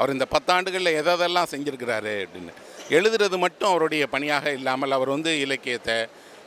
அவர் இந்த பத்தாண்டுகளில் எதெல்லாம் செஞ்சுருக்கிறாரு அப்படின்னு. எழுதுறது மட்டும் அவருடைய பணியாக இல்லாமல் அவர் வந்து இலக்கியத்தை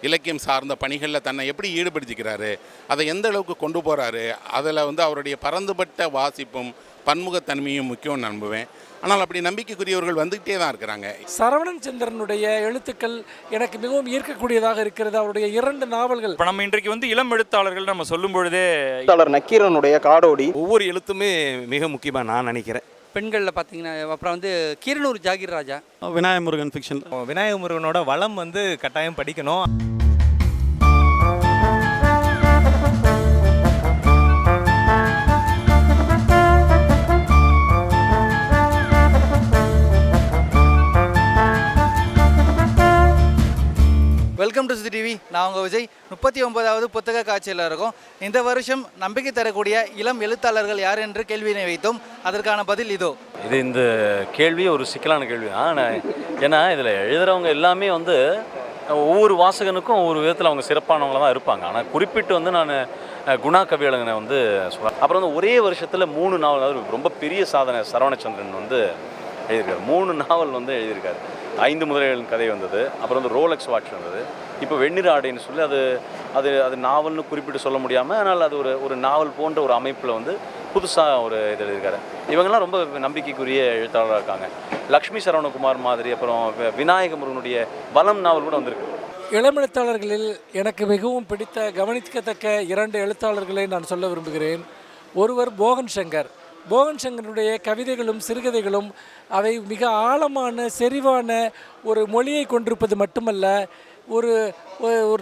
இலக்கியம் சார்ந்த பணிகளில் தன்னை எப்படி ஈடுபடுத்திக்கிறாரு அதை எந்த அளவுக்கு கொண்டு போகிறாரு அதில் வந்து அவருடைய பரந்துபட்ட வாசிப்பும் பன்முகத்தன்மையும் முக்கியம் நம்புவேன். ஆனால் அப்படி நம்பிக்கைக்குரியவர்கள் வந்துக்கிட்டே தான் இருக்கிறாங்க. சரவணன் சந்திரனுடைய எழுத்துக்கள் எனக்கு மிகவும் ஈர்க்கக்கூடியதாக இருக்கிறது. அவருடைய இரண்டு நாவல்கள். இப்போ நம்ம இன்றைக்கு வந்து இளம் எழுத்தாளர்கள் நம்ம சொல்லும் பொழுதே எழுத்தாளர் நக்கீரனுடைய காடோடி ஒவ்வொரு எழுத்துமே மிக முக்கியமாக நான் நினைக்கிறேன். பெண்களில் பார்த்தீங்கன்னா அப்புறம் வந்து கீரனூர் ஜாகிர் ராஜா. விநாயக முருகன் ஃபிக்ஷன் விநாயக முருகனோட வளம் வந்து கட்டாயம் படிக்கணும். வெல்கம் டு சி டிவி நான் உங்கள் விஜய். முப்பத்தி ஒன்பதாவது புத்தக காட்சியில் இருக்கும். இந்த வருஷம் நம்பிக்கை தரக்கூடிய இளம் எழுத்தாளர்கள் யார் என்று கேள்வியினை வைத்தோம். அதற்கான பதில் இதோ. இது இந்த கேள்வி ஒரு சிக்கலான கேள்வி. ஆனால் ஏன்னா இதில் எழுதுகிறவங்க எல்லாமே வந்து ஒவ்வொரு வாசகனுக்கும் ஒவ்வொரு விதத்தில் அவங்க சிறப்பானவங்கள தான் இருப்பாங்க. ஆனால் குறிப்பிட்டு வந்து நான் குணா கவியழகனை வந்து சொல்கிறேன் அப்புறம் வந்து ஒரே வருஷத்தில் மூணு நாவல் ரொம்ப பெரிய சாதனை சரவணச்சந்திரன் வந்து எழுதியிருக்காரு. மூணு நாவல் வந்து எழுதியிருக்காரு. ஐந்து முதலைகளின் கதை வந்தது. அப்புறம் வந்து ரோலக்ஸ் வாட்ச் வந்தது. இப்போ வெண்ணிற ஆடைன்னு சொல்லி அது அது அது நாவல்னு குறிப்பிட்டு சொல்ல முடியாமல் ஆனால் அது ஒரு ஒரு நாவல் போன்ற ஒரு அமைப்பில் வந்து புதுசாக ஒரு இது எழுதியிருக்காரு. இவங்கெல்லாம் ரொம்ப நம்பிக்கைக்குரிய எழுத்தாளராக இருக்காங்க. லக்ஷ்மி சரவணகுமார் மாதிரி அப்புறம் விநாயக முருகனுடைய பலம் நாவல் கூட வந்திருக்கு. இளம் எழுத்தாளர்களில் எனக்கு மிகவும் பிடித்த கவனிக்கத்தக்க இரண்டு எழுத்தாளர்களை நான் சொல்ல விரும்புகிறேன். ஒருவர் மோகன் சங்கர். போகன் சங்கருடைய கவிதைகளும் சிறுகதைகளும் அவை மிக ஆழமான செறிவான ஒரு மொழியை கொண்டிருப்பது மட்டுமல்ல ஒரு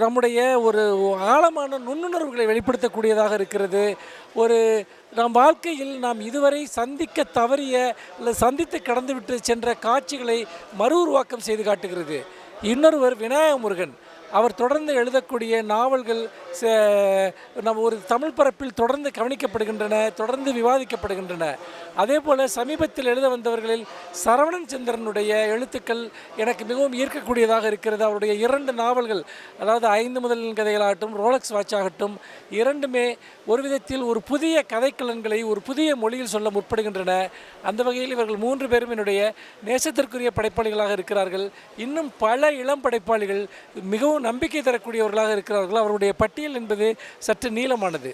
நம்முடைய ஒரு ஆழமான நுண்ணுணர்வுகளை வெளிப்படுத்தக்கூடியதாக இருக்கிறது. ஒரு நம் வாழ்க்கையில் நாம் இதுவரை சந்திக்க தவறிய இல்லை சந்தித்து கடந்துவிட்டு சென்ற காட்சிகளை மறு உருவாக்கம் செய்து காட்டுகிறது. இன்னொருவர் விநாயக முருகன் அவர் தொடர்ந்து எழுதக்கூடிய நாவல்கள் ச- நம்ம ஒரு தமிழ் பரப்பில் தொடர்ந்து கவனிக்கப்படுகின்றன தொடர்ந்து விவாதிக்கப்படுகின்றன. அதே போல் சமீபத்தில் எழுத வந்தவர்களில் சரவணன் சந்திரனுடைய எழுத்துக்கள் எனக்கு மிகவும் ஈர்க்கக்கூடியதாக இருக்கிறது. அவருடைய இரண்டு நாவல்கள் அதாவது ஐந்து முதலின் கதைகளாகட்டும் ரோலக்ஸ் வாட்ச் ஆகட்டும் இரண்டுமே ஒரு விதத்தில் ஒரு புதிய கதைக்கலன்களை ஒரு புதிய மொழியில் சொல்ல முற்படுகின்றன. அந்த வகையில் இவர்கள் மூன்று பேரும் என்னுடைய நேசத்திற்குரிய படைப்பாளிகளாக இருக்கிறார்கள். இன்னும் பல இளம் படைப்பாளிகள் மிகவும் நம்பிக்கை தரக்கூடியவர்களாக இருக்கிறார்கள் அவருடைய பட்டியல் என்பது சற்று நீளமானது.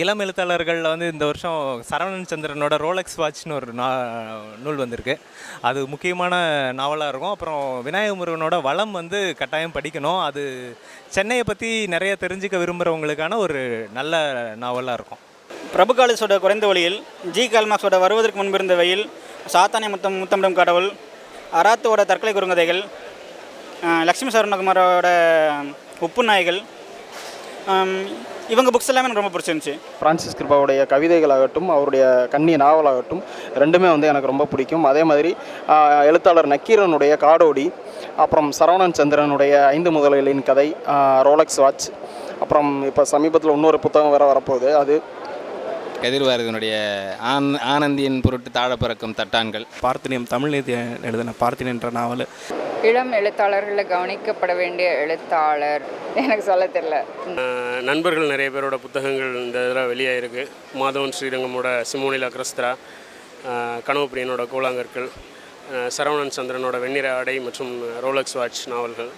இளம் எழுத்தாளர்களில் வந்து இந்த வருஷம் சரவணன் சந்திரனோட ரோலக்ஸ் வாட்ச்னு ஒரு நா நூல் வந்திருக்கு. அது முக்கியமான நாவலாக இருக்கும். அப்புறம் விநாயக முருகனோட வளம் வந்து கட்டாயம் படிக்கணும். அது சென்னையை பற்றி நிறைய தெரிஞ்சுக்க விரும்புகிறவங்களுக்கான ஒரு நல்ல நாவலாக இருக்கும். பிரபுகாலிஸோட குறைந்த வழியில் ஜி கால்மாக்ஸோட வருவதற்கு முன்பிருந்த வெயில் சாத்தானே முத்தம் முத்தமிடும் கடவுள் அராத்துவோட தற்கொலை குறுங்கதைகள் லக்ஷ்மி சரவணகுமாரோட உப்பு நாய்கள். இவங்க புக்ஸ் எல்லாமே எனக்கு ரொம்ப பிடிச்சிருந்துச்சி. பிரான்சிஸ் கிருபாவுடைய கவிதைகளாகட்டும் அவருடைய கண்ணி நாவலாகட்டும் ரெண்டுமே வந்து எனக்கு ரொம்ப பிடிக்கும். அதே மாதிரி எழுத்தாளர் நக்கீரனுடைய காடோடி அப்புறம் சரவணன் சந்திரனுடைய ஐந்து முதலைகளின் கதை ரோலக்ஸ் வாட்ச் அப்புறம் இப்போ சமீபத்தில் இன்னொரு புத்தகம் வேறு வரப்போகுது. அது கதிர்வாரதனுடைய ஆன் ஆனந்தியின் பொருட்டு தாழ பறக்கும் தட்டான்கள். பார்த்தினியம் தமிழ் எழுதின பார்த்தினி என்ற நாவல். இளம் எழுத்தாளர்களில் கவனிக்கப்பட வேண்டிய எழுத்தாளர். எனக்கு சொல்ல தெரியல. நண்பர்கள் நிறைய பேரோட புத்தகங்கள் இந்த இதில் வெளியாயிருக்கு. மாதவன் ஸ்ரீரங்கமோட சிமோனிலா கிறிஸ்தரா கனவு பிரியனோட கூழாங்கற்கள் சரவணன் சந்திரனோட வெண்ணிற ஆடை மற்றும் ரோலக்ஸ் வாட்ச் நாவல்கள்.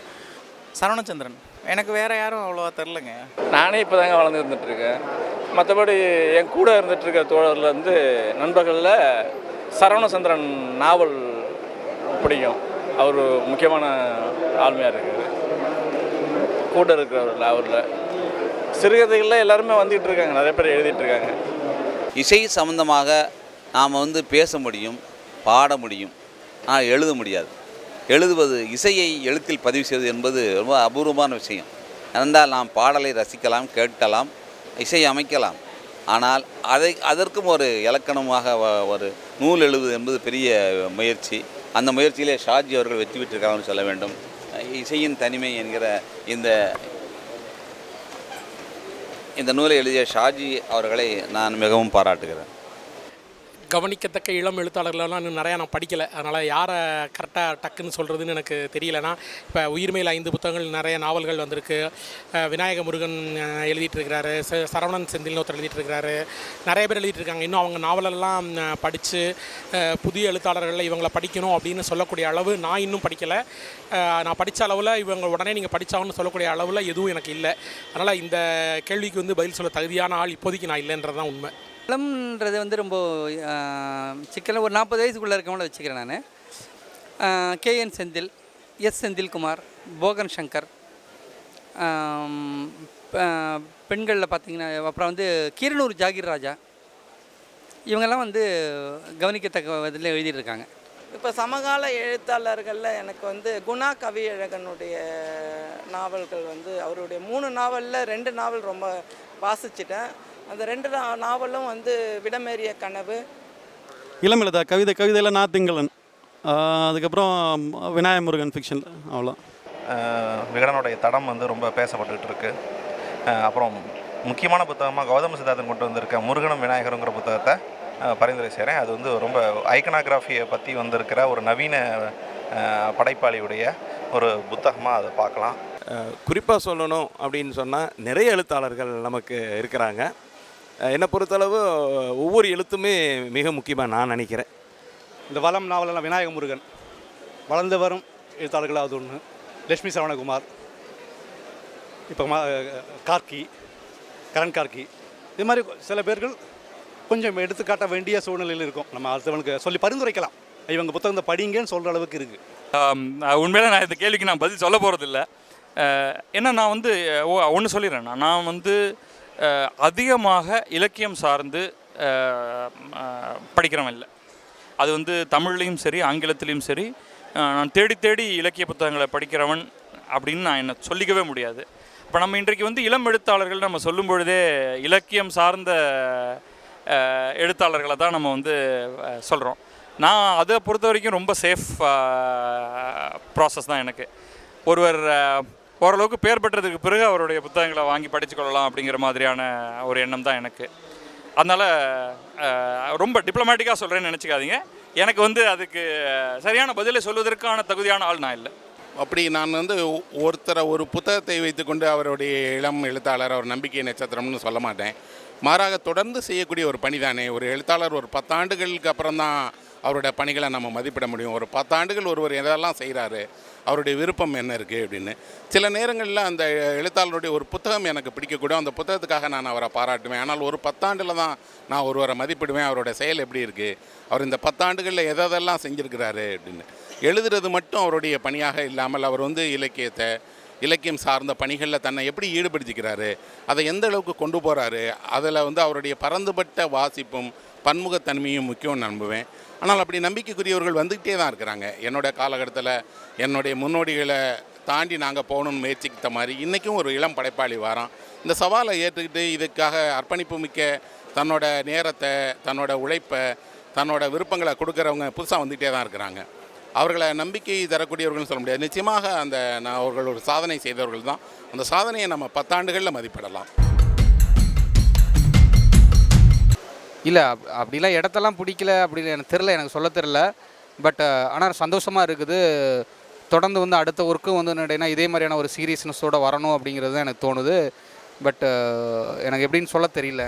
சரவணச்சந்திரன். எனக்கு வேற யாரும் அவ்வளோவா தெரிலங்க நானே இப்போ தாங்க வளர்ந்து இருந்துகிட்ருக்கேன் மற்றபடி என் கூட இருந்துகிட்ருக்க தோழரில் வந்து நண்பர்களில் சரவணச்சந்திரன் நாவல் பிடிக்கும். அவர் முக்கியமான ஆளுமையாக இருக்குது கூட இருக்கிறவர் அவரில். சிறுகதைகளில் எல்லாருமே வந்துகிட்டு இருக்காங்க நிறைய பேர் எழுதிட்டு இருக்காங்க இசை சம்பந்தமாக நாம் வந்து பேச முடியும் பாட முடியும். ஆனால் எழுத முடியாது. எழுதுவது இசையை எழுத்தில் பதிவு செய்வது என்பது ரொம்ப அபூர்வமான விஷயம். ஏனென்றால் நாம் பாடலை ரசிக்கலாம் கேட்கலாம் இசை அமைக்கலாம். ஆனால் அதை அதற்கும் ஒரு இலக்கணமாக வ- ஒரு நூல் எழுதுவது என்பது பெரிய முயற்சி. அந்த முயற்சியிலே ஷாஜி அவர்கள் வெற்றி பெற்றிருக்காங்கன்னு சொல்ல வேண்டும். இசையின் தனிமை என்கிற இந்த இந்த நூலை எழுதிய ஷாஜி அவர்களை நான் மிகவும் பாராட்டுகிறேன். கவனிக்கத்தக்க இளம் எழுத்தாளர்களெல்லாம் இன்னும் நிறையா நான் படிக்கலை. அதனால் யாரை கரெக்டாக டக்குன்னு சொல்கிறதுன்னு எனக்கு தெரியலனா இப்போ உயிர்மையில் ஐந்து புத்தகங்கள் நிறைய நாவல்கள் வந்திருக்கு. விநாயக முருகன் அஹ், எழுதிட்டு இருக்கிறாரு ச- சரவணன் செந்தில் ஒருத்தர் எழுதிட்டு இருக்கிறாரு நிறைய பேர் எழுதிட்டு இருக்காங்க இன்னும் அவங்க நாவலெல்லாம் படித்து புதிய எழுத்தாளர்களில் இவங்களை படிக்கணும் அப்படின்னு சொல்லக்கூடிய அளவு நான் இன்னும் படிக்கலை. நான் படித்த அளவில் இவங்க உடனே நீங்கள் படித்தாங்கன்னு சொல்லக்கூடிய அளவில் எதுவும் எனக்கு இல்லை. அதனால் இந்த கேள்விக்கு வந்து பதில் சொல்ல தகுதியான ஆள் இப்போதைக்கு நான் இல்லைன்றது தான் உண்மை. இளம்ன்றது வந்து ரொம்ப சிக்கன ஒரு நாற்பது வயசுக்குள்ளே இருக்கவங்கள வச்சுக்கிறேன் நான். K N Senthil S Senthilkumar Bogan Shankar பெண்களில் பார்த்தீங்கன்னா அப்புறம் வந்து கீரனூர் ஜாகிர் ராஜா. இவங்கெல்லாம் வந்து கவனிக்கத்தக்க இதில் எழுதியிருக்காங்க. இப்போ சமகால எழுத்தாளர்களில் எனக்கு வந்து குணா கவியழகனுடைய நாவல்கள் வந்து அவருடைய மூணு நாவலில் ரெண்டு நாவல் ரொம்ப வாசிச்சிட்டேன். அந்த ரெண்டு நா- நாவலும் வந்து விடமேறிய கனவு. இளம் எழுதா கவிதை கவிதையில் நான் திங்களன் ஆஹ் அதுக்கப்புறம் விநாயக முருகன் ஃபிக்ஷன் அவ்வளோ விகடனுடைய தடம் வந்து ரொம்ப பேசப்பட்டுட்டு இருக்கு அப்புறம் முக்கியமான புத்தகமாக கௌதம சித்தார்த்தன் கொண்டு வந்திருக்க முருகனும் விநாயகருங்கிற புத்தகத்தை பரிந்துரை செய்கிறேன் அது வந்து ரொம்ப ஐக்கனாகிராஃபியை பற்றி வந்திருக்கிற ஒரு நவீன படைப்பாளியுடைய ஒரு புத்தகமாக அதை பார்க்கலாம். குறிப்பாக சொல்லணும் அப்படின்னு சொன்னால் நிறைய எழுத்தாளர்கள் நமக்கு இருக்கிறாங்க. என்னை பொறுத்தளவு ஒவ்வொரு எழுத்துமே மிக முக்கியமாக நான் நினைக்கிறேன். இந்த வளம் நாவலெல்லாம் விநாயக முருகன் வளர்ந்து வரும் எழுத்தாளர்கள் அது ஒன்று லட்சுமி சரவணகுமார் இப்போ மா கார்க்கி கரண் கார்க்கி இது மாதிரி சில பேர்கள் கொஞ்சம் எடுத்துக்காட்ட வேண்டிய சூழ்நிலையில் இருக்கும். நம்ம அடுத்தவனுக்கு சொல்லி பரிந்துரைக்கலாம். இவங்க புத்தகத்தை படிங்கன்னு சொல்கிற அளவுக்கு இருக்குது உண்மையில நான் இந்த கேள்விக்கு நான் பதில் சொல்ல போகிறதில்ல ஏன்னா நான் வந்து ஒன்று சொல்லிடுறேன். நான். வந்து அதிகமாக இலக்கியம் சார்ந்து படிக்கிறவன் இல்லை. அது வந்து தமிழ்லேயும் சரி ஆங்கிலத்திலையும் சரி நான் தேடி தேடி இலக்கிய புத்தகங்களை படிக்கிறவன் அப்படின்னு நான் என்ன சொல்லிக்கவே முடியாது. இப்போ நம்ம இன்றைக்கு வந்து இளம் எழுத்தாளர்கள் நம்ம சொல்லும் பொழுதே இலக்கியம் சார்ந்த எழுத்தாளர்களை தான் நம்ம வந்து சொல்கிறோம் நான் அதை பொறுத்த வரைக்கும் ரொம்ப சேஃப் ப்ராசஸ் தான் எனக்கு. ஒருவர் ஓரளவுக்கு பேர் பெற்றதுக்கு பிறகு அவருடைய புத்தகங்களை வாங்கி படித்து கொள்ளலாம் அப்படிங்கிற மாதிரியான ஒரு எண்ணம் தான் எனக்கு. அதனால் ரொம்ப டிப்ளமேட்டிக்காக சொல்கிறேன்னு நினச்சிக்காதீங்க. எனக்கு வந்து அதுக்கு சரியான பதிலை சொல்வதற்கான தகுதியான ஆள் நான் இல்லை. அப்படி நான் வந்து ஒருத்தரை ஒரு புத்தகத்தை வைத்துக்கொண்டு அவருடைய இளம் எழுத்தாளர் அவர் நம்பிக்கை நட்சத்திரம்னு சொல்ல மாட்டேன். மாறாக தொடர்ந்து செய்யக்கூடிய ஒரு பணிதானே. ஒரு எழுத்தாளர் ஒரு பத்தாண்டுகளுக்கு அப்புறம் தான் அவருடைய பணிகளை நம்ம மதிப்பிட முடியும். ஒரு பத்தாண்டுகள் ஒருவர் எதெல்லாம் செய்கிறாரு அவருடைய விருப்பம் என்ன இருக்குது அப்படின்னு. சில நேரங்களில் அந்த எழுத்தாளருடைய ஒரு புத்தகம் எனக்கு பிடிக்கக்கூடும். அந்த புத்தகத்துக்காக நான் அவரை பாராட்டுவேன். ஆனால் ஒரு பத்தாண்டில் தான் நான் ஒருவரை மதிப்பிடுவேன். அவருடைய செயல் எப்படி இருக்குது அவர் இந்த பத்தாண்டுகளில் எதெல்லாம் செஞ்சுருக்கிறாரு அப்படின்னு. எழுதுறது மட்டும் அவருடைய பணியாக இல்லாமல் அவர் வந்து இலக்கியத்தை இலக்கியம் சார்ந்த பணிகளில் தன்னை எப்படி ஈடுபடுத்திக்கிறாரு? அதை எந்த அளவுக்கு கொண்டு போகிறாரு அதில் வந்து அவருடைய பரந்துபட்ட வாசிப்பும் பன்முகத்தன்மையும் முக்கியம் நம்புவேன். ஆனால் அப்படி நம்பிக்கைக்குரியவர்கள் வந்துக்கிட்டே தான் இருக்கிறாங்க. என்னோட காலகட்டத்தில் என்னுடைய முன்னோடிகளை தாண்டி நாங்கள் போகணும்னு முயற்சித்த மாதிரி இன்றைக்கும் ஒரு இளம் படைப்பாளி வாரம் இந்த சவாலை ஏற்றுக்கிட்டு இதுக்காக அர்ப்பணிப்பு மிக்க தன்னோட நேரத்தை தன்னோட உழைப்பை தன்னோட விருப்பங்களை கொடுக்குறவங்க புதுசாக வந்துக்கிட்டே தான் இருக்கிறாங்க. அவர்களை நம்பிக்கை தரக்கூடியவர்கள்னு சொல்ல முடியாது. நிச்சயமாக அந்த நான் அவர்கள் ஒரு சாதனை செய்தவர்கள் தான். அந்த சாதனையை நம்ம பத்தாண்டுகளில் மதிப்பிடலாம். இல்லை அப் அப்படிலாம் இடத்தெல்லாம் பிடிக்கல அப்படின்னு எனக்கு தெரில எனக்கு சொல்ல தெரில பட் ஆனால் சந்தோஷமாக இருக்குது. தொடர்ந்து வந்து அடுத்த ஒர்க்கும் வந்து என்னடா இதே மாதிரியான ஒரு சீரியஸ்னஸோடு வரணும் அப்படிங்கிறது தான் எனக்கு தோணுது. பட் எனக்கு எப்படின்னு சொல்ல தெரியல.